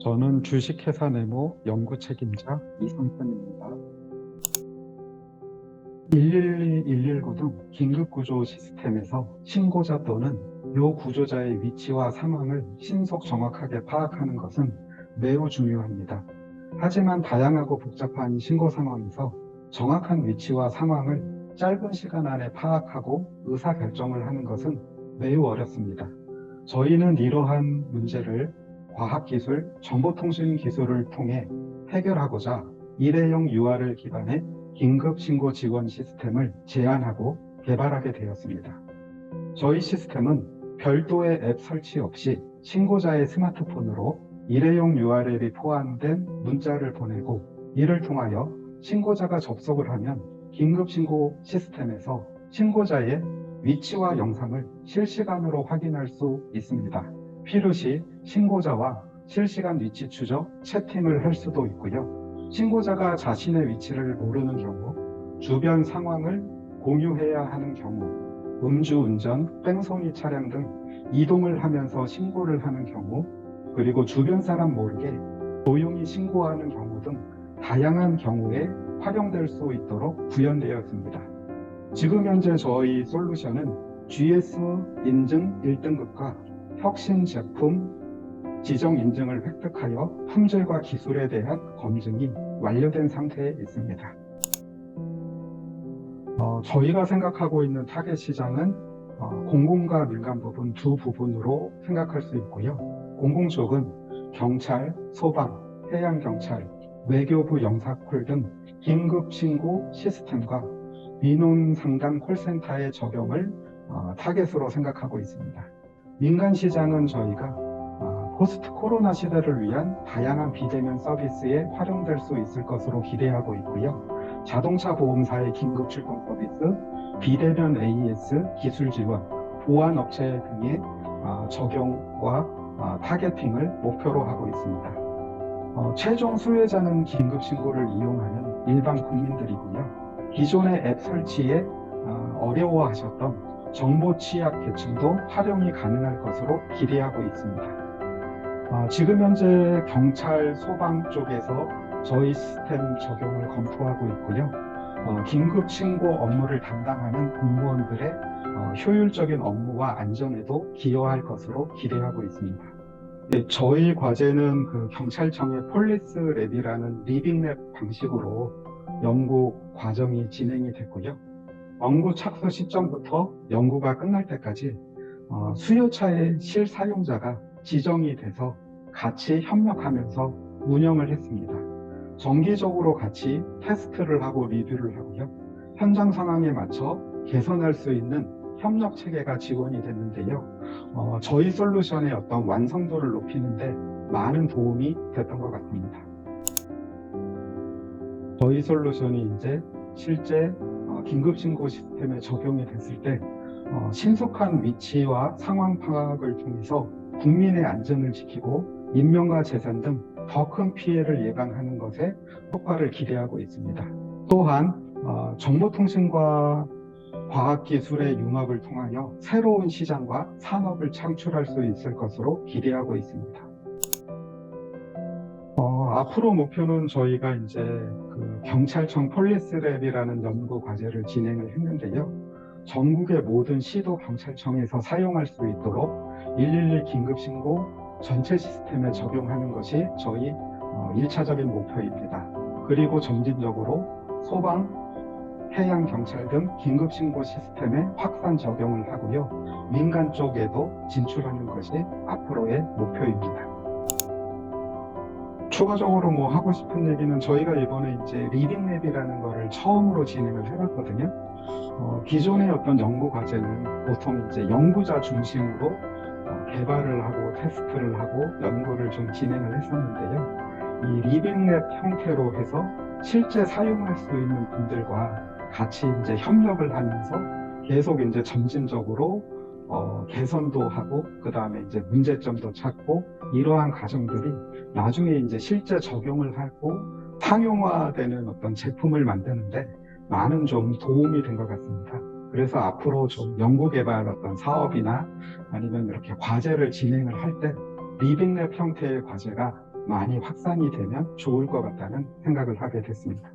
저는 주식회사 네모 연구 책임자 이성현입니다. 112, 119 등 긴급구조 시스템에서 신고자 또는 요 구조자의 위치와 상황을 신속 정확하게 파악하는 것은 매우 중요합니다. 하지만 다양하고 복잡한 신고 상황에서 정확한 위치와 상황을 짧은 시간 안에 파악하고 의사결정을 하는 것은 매우 어렵습니다. 저희는 이러한 문제를 과학기술, 정보통신 기술을 통해 해결하고자 일회용 UR을 기반의 긴급신고 지원 시스템을 제안하고 개발하게 되었습니다. 저희 시스템은 별도의 앱 설치 없이 신고자의 스마트폰으로 일회용 URL이 포함된 문자를 보내고 이를 통하여 신고자가 접속을 하면 긴급신고 시스템에서 신고자의 위치와 영상을 실시간으로 확인할 수 있습니다. 필요시 신고자와 실시간 위치 추적, 채팅을 할 수도 있고요. 신고자가 자신의 위치를 모르는 경우, 주변 상황을 공유해야 하는 경우, 음주운전, 뺑소니 차량 등 이동을 하면서 신고를 하는 경우, 그리고 주변 사람 모르게 조용히 신고하는 경우 등 다양한 경우에 활용될 수 있도록 구현되었습니다. 지금 현재 저희 솔루션은 GS 인증 1등급과 혁신 제품 지정 인증을 획득하여 품질과 기술에 대한 검증이 완료된 상태에 있습니다. 어, 저희가 생각하고 있는 타겟 시장은 어, 공공과 민간 부분 두 부분으로 생각할 수 있고요. 공공 쪽은 경찰, 소방, 해양경찰, 외교부 영사콜 등 긴급 신고 시스템과 민원 상담 콜센터의 적용을 어, 타겟으로 생각하고 있습니다. 민간 시장은 저희가 어, 포스트 코로나 시대를 위한 다양한 비대면 서비스에 활용될 수 있을 것으로 기대하고 있고요. 자동차 보험사의 긴급 출동 서비스, 비대면 AES 기술 지원, 보안 업체 등의 어, 적용과 어, 타겟팅을 목표로 하고 있습니다. 어, 최종 수혜자는 긴급 신고를 이용하는 일반 국민들이고요. 기존의 앱 설치에 어, 어려워하셨던 정보 취약 계층도 활용이 가능할 것으로 기대하고 있습니다. 어, 지금 현재 경찰, 소방 쪽에서 저희 시스템 적용을 검토하고 있고요. 어, 긴급 신고 업무를 담당하는 공무원들의 어, 효율적인 업무와 안전에도 기여할 것으로 기대하고 있습니다. 네, 저희 과제는 그 경찰청의 폴리스 랩이라는 리빙랩 방식으로 연구 과정이 진행이 됐고요. 연구 착수 시점부터 연구가 끝날 때까지 어, 수요차의 실사용자가 지정이 돼서 같이 협력하면서 운영을 했습니다. 정기적으로 같이 테스트를 하고 리뷰를 하고요. 현장 상황에 맞춰 개선할 수 있는 협력 체계가 지원이 됐는데요. 어, 저희 솔루션의 어떤 완성도를 높이는데 많은 도움이 됐던 것 같습니다. 저희 솔루션이 이제 실제 어, 긴급신고 시스템에 적용이 됐을 때 어, 신속한 위치와 상황 파악을 통해서 국민의 안전을 지키고 인명과 재산 등 더 큰 피해를 예방하는 것에 효과를 기대하고 있습니다. 또한 어, 정보통신과 과학기술의 융합을 통하여 새로운 시장과 산업을 창출할 수 있을 것으로 기대하고 있습니다. 어, 앞으로 목표는 저희가 이제 그 경찰청 폴리스랩이라는 연구 과제를 진행을 했는데요. 전국의 모든 시도 경찰청에서 사용할 수 있도록 111 긴급신고 전체 시스템에 적용하는 것이 저희 어, 1차적인 목표입니다. 그리고 점진적으로 소방, 해양 경찰 등 긴급 신고 시스템에 확산 적용을 하고요. 민간 쪽에도 진출하는 것이 앞으로의 목표입니다. 추가적으로 뭐 하고 싶은 얘기는 저희가 이번에 이제 리딩랩이라는 거를 처음으로 진행을 해봤거든요. 어, 기존의 어떤 연구 과제는 보통 이제 연구자 중심으로 어, 개발을 하고 테스트를 하고 연구를 좀 진행을 했었는데요. 이 리빙랩 형태로 해서 실제 사용할 수 있는 분들과 같이 이제 협력을 하면서 계속 이제 점진적으로 어, 개선도 하고 그 다음에 이제 문제점도 찾고 이러한 과정들이 나중에 이제 실제 적용을 하고 상용화되는 어떤 제품을 만드는데 많은 좀 도움이 된 것 같습니다. 그래서 앞으로 좀 연구개발 어떤 사업이나 아니면 이렇게 과제를 진행을 할 때 리빙랩 형태의 과제가 많이 확산이 되면 좋을 것 같다는 생각을 하게 됐습니다.